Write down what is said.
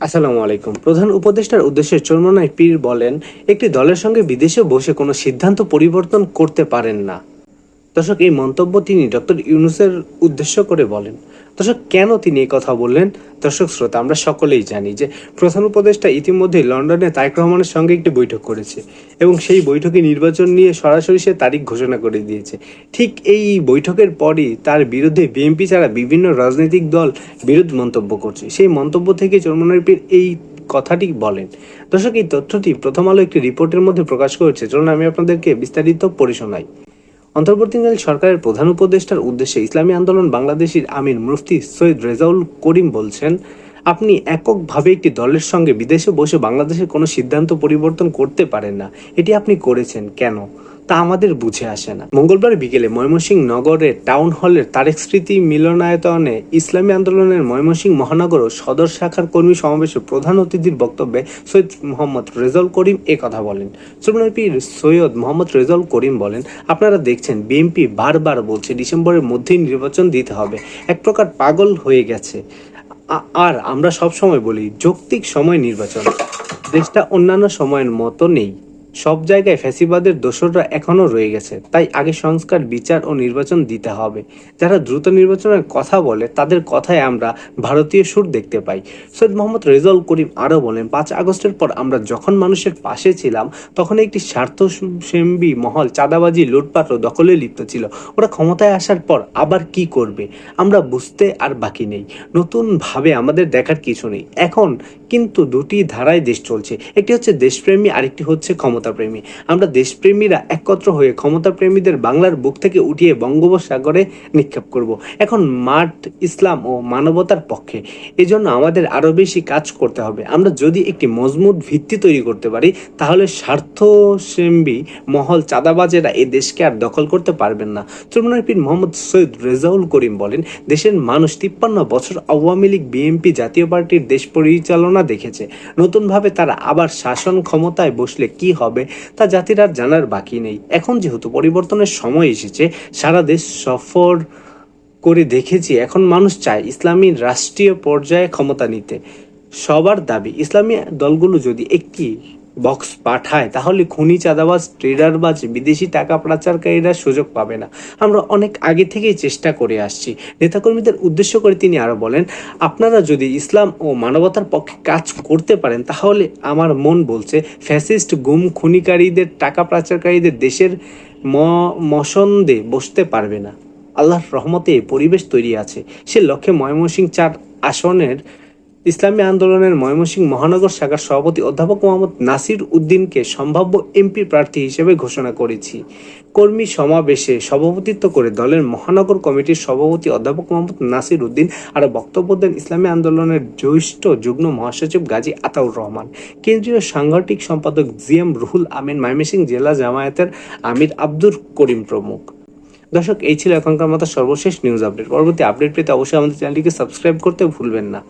আসসালামু আলাইকুম। প্রধান উপদেষ্টার উদ্দেশ্যে চরমনায় পীর বলেন, একটি দলের সঙ্গে বিদেশে বসে কোনো সিদ্ধান্ত পরিবর্তন করতে পারেন না। দর্শক, এই মন্তব্য তিনি ডক্টর ইউনুসের উদ্দেশ্য করে বলেন। দর্শক, কেন তিনি কথা বললেন? দর্শক শ্রোতা, আমরা সকলেই জানি যে প্রধান উপদেষ্টা ইতিমধ্যে লন্ডনে তারেক রহমানের সঙ্গে একটি বৈঠক করেছে এবং সেই বৈঠকে নির্বাচন নিয়ে সরাসরি সে তারিখ ঘোষণা করে দিয়েছে। ঠিক এই বৈঠকের পরই তার বিরুদ্ধে বিএনপি ছাড়া বিভিন্ন রাজনৈতিক দল বিরোধ মন্তব্য করছে। সেই মন্তব্য থেকে চরমনার এই কথাটি বলেন। দর্শক, এই তথ্যটি প্রথম আলো একটি রিপোর্টের মধ্যে প্রকাশ করেছে। চলুন আমি আপনাদেরকে বিস্তারিত পড়ে শোনাই। অন্তর্বর্তীকালীন সরকারের প্রধান উপদেষ্টার উদ্দেশ্যে ইসলামী আন্দোলন বাংলাদেশের আমির মুফতি সৈয়দ রেজাউল করিম বলছেন, আপনি এককভাবে একটি দলের সঙ্গে বিদেশে বসে বাংলাদেশের কোনো সিদ্ধান্ত পরিবর্তন করতে পারেন না। এটি আপনি করেছেন কেন? তা আমাদের বুঝে আসে না। মঙ্গলবার বিকেলে ময়মনসিংহ নগরের টাউন হলের তারেক স্মৃতি মিলনায়তনে ইসলামী আন্দোলনের ময়মনসিংহ মহানগর ও সদর শাখার কর্মী সমাবেশে প্রধান অতিথির বক্তব্যে সৈয়দ মোহাম্মদ রেজাউল করিম এ কথা বলেন। সুরমানের পীর সৈয়দ মোহাম্মদ রেজাউল করিম বলেন, আপনারা দেখছেন, বিএনপি বারবার বলছে ডিসেম্বরের মধ্যেই নির্বাচন দিতে হবে। এক প্রকার পাগল হয়ে গেছে। আর আমরা সব সময় বলি, যৌক্তিক সময় নির্বাচন। দেশটা অন্যান্য সময়ের মতো নেই। সব জায়গায় ফ্যাসিবাদের দোসররা এখনও রয়ে গেছে। তাই আগে সংস্কার, বিচার ও নির্বাচন দিতে হবে। যারা দ্রুত নির্বাচনের কথা বলে, তাদের কথায় আমরা ভারতীয় সুর দেখতে পাই। সৈয়দ মোহাম্মদ রেজাউল করিম আরও বলেন, পাঁচ আগস্টের পর আমরা যখন মানুষের পাশে ছিলাম, তখন একটি স্বার্থসেম্বী মহল, চাঁদাবাজি, লুটপাট ও দখলে লিপ্ত ছিল। ওরা ক্ষমতায় আসার পর আবার কি করবে? আমরা বুঝতে আর বাকি নেই। নতুনভাবে আমাদের দেখার কিছু নেই। এখন কিন্তু দুটি ধারায় দেশ চলছে। একটি হচ্ছে দেশপ্রেমী, আরেকটি হচ্ছে ক্ষমতাপ্রেমী। আমরা দেশপ্রেমীরা একত্র হয়ে ক্ষমতাপ্রেমীদের বাংলার বুক থেকে উঠিয়ে বঙ্গোপসাগরে নিক্ষেপ করব। এখন মাঠ, ইসলাম ও মানবতার পক্ষে। এজন্য আমাদের আরও বেশি কাজ করতে হবে। আমরা যদি একটি মজবুত ভিত্তি তৈরি করতে পারি, তাহলে স্বার্থসেম্বী মহল চাঁদাবাজেরা এই দেশকে আর দখল করতে পারবেন না। চরমনার পীর মোহাম্মদ সৈয়দ রেজাউল করিম বলেন, দেশের মানুষ তিপ্পান্ন বছর আওয়ামী লীগ, বিএনপি জাতীয় পার্টির দেশ পরিচালনা দেখেছে। নতুনভাবে তারা আবার শাসন ক্ষমতায় বসলে কি হবে? তা জাতির আর জানার বাকি নেই। এখন যেহেতু পরিবর্তনের সময় এসেছে, সারা দেশ সফর করে দেখেছি, এখন মানুষ চায় ইসলামী রাষ্ট্রীয় পর্যায়ে ক্ষমতা নিতে। সবার দাবি, ইসলামী দলগুলো যদি একটি বক্স পাঠায়, তাহলে খুনি চাঁদাবাজ ট্রেডারবাজ বিদেশি টাকা পাচারকারীরা সুযোগ পাবে না। আমরা অনেক আগে থেকেই চেষ্টা করে আসছি। নেতাকর্মীদের উদ্দেশ্য করে তিনি আরও বলেন, আপনারা যদি ইসলাম ও মানবতার পক্ষে কাজ করতে পারেন, তাহলে আমার মন বলছে ফ্যাসিস্ট, গুম খুনিকারীদের, টাকা পাচারকারীদের দেশের ম- মসন্দে বসতে পারবে না। আল্লাহর রহমতে পরিবেশ তৈরি আছে। সে লক্ষ্যে ময়মনসিং চার আসনের ইসলামী আন্দোলনের ময়মনসিংহ মহানগর শাখার সভাপতি অধ্যাপক মোহাম্মদ নাসির উদ্দিনকে সম্ভাব্য এমপি প্রার্থী হিসেবে ঘোষণা করেছি। কর্মী সমাবেশে সভাপতিত্ব করে দলের মহানগর কমিটির সভাপতি অধ্যাপক মোহাম্মদ নাসির উদ্দিন আর বক্তব্য দেন ইসলামী আন্দোলনের জ্যেষ্ঠ যুগ্ম মহাসচিব গাজী আতাউর রহমান। কেন্দ্রীয় সাংগঠনিক সম্পাদক জি এম রুহুল আমিন ময়মনসিংহ জেলা জামায়াতের আমির আব্দুর করিম প্রমুখ। দর্শক, এই ছিল এখনকার মতো সর্বশেষ নিউজ আপডেট পরবর্তী আপডেট পেতে অবশ্যই আমাদের চ্যানেলটিকে সাবস্ক্রাইব করতে ভুলবেন না।